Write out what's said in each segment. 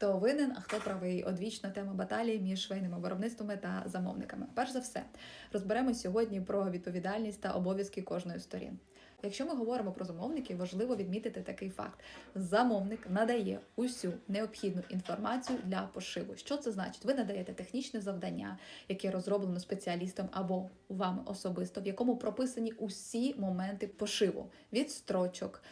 Хто винен, а хто правий? Одвічна тема баталії між швейними виробництвами та замовниками. Перш за все, розберемо сьогодні про відповідальність та обов'язки кожної сторін. Якщо ми говоримо про замовників, важливо відмітити такий факт: замовник надає усю необхідну інформацію для пошиву. Що це значить? Ви надаєте технічне завдання, яке розроблено спеціалістом або вами особисто, в якому прописані усі моменти пошиву від строчок,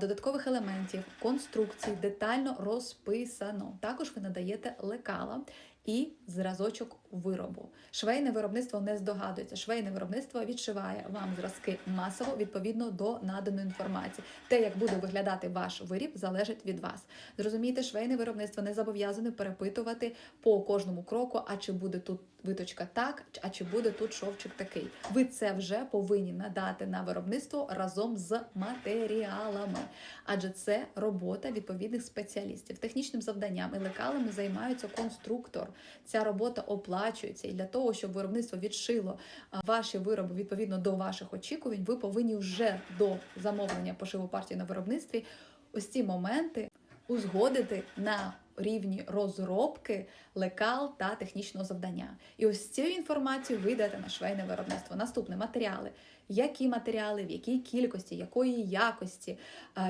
додаткових елементів, конструкцій, детально розписано. Також ви надаєте лекала. І зразочок виробу. Швейне виробництво не здогадується. Швейне виробництво відшиває вам зразки масово відповідно до наданої інформації. Те, як буде виглядати ваш виріб, залежить від вас. Зрозумійте, швейне виробництво не зобов'язане перепитувати по кожному кроку, а чи буде тут виточка так, а чи буде тут шовчик такий. Ви це вже повинні надати на виробництво разом з матеріалами, адже це робота відповідних спеціалістів. Технічним завданням і лекалами займаються конструктор. Ця робота оплачується, і для того, щоб виробництво відшило ваші вироби відповідно до ваших очікувань, ви повинні вже до замовлення пошиву партії на виробництві ось ці моменти узгодити на рівні розробки лекал та технічного завдання. І ось цю інформацію ви йдете на швейне виробництво. Наступне матеріали. Які матеріали, в якій кількості, якої якості,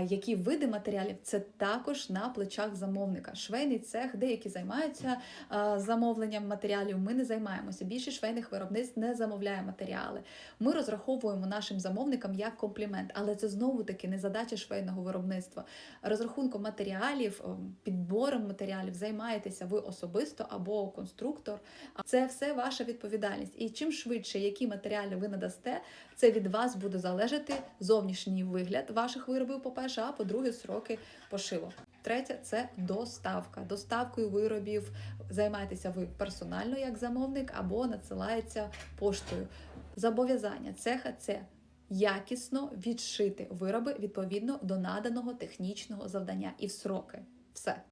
які види матеріалів це також на плечах замовника. Швейний цех, деякі займаються замовленням матеріалів. Ми не займаємося. Більше швейних виробництв не замовляє матеріали. Ми розраховуємо нашим замовникам як комплімент, але це знову таки не задача швейного виробництва. Розрахунком матеріалів, підбором матеріалів займаєтеся ви особисто або конструктор. Це все ваша відповідальність. І чим швидше які матеріали ви надасте, це від вас буде залежати зовнішній вигляд ваших виробів, по-перше, а по-друге, сроки пошиву. Третє це доставка. Доставкою виробів займаєтеся ви персонально як замовник або надсилається поштою. Зобов'язання цеха це якісно відшити вироби відповідно до наданого технічного завдання і в сроки. Все.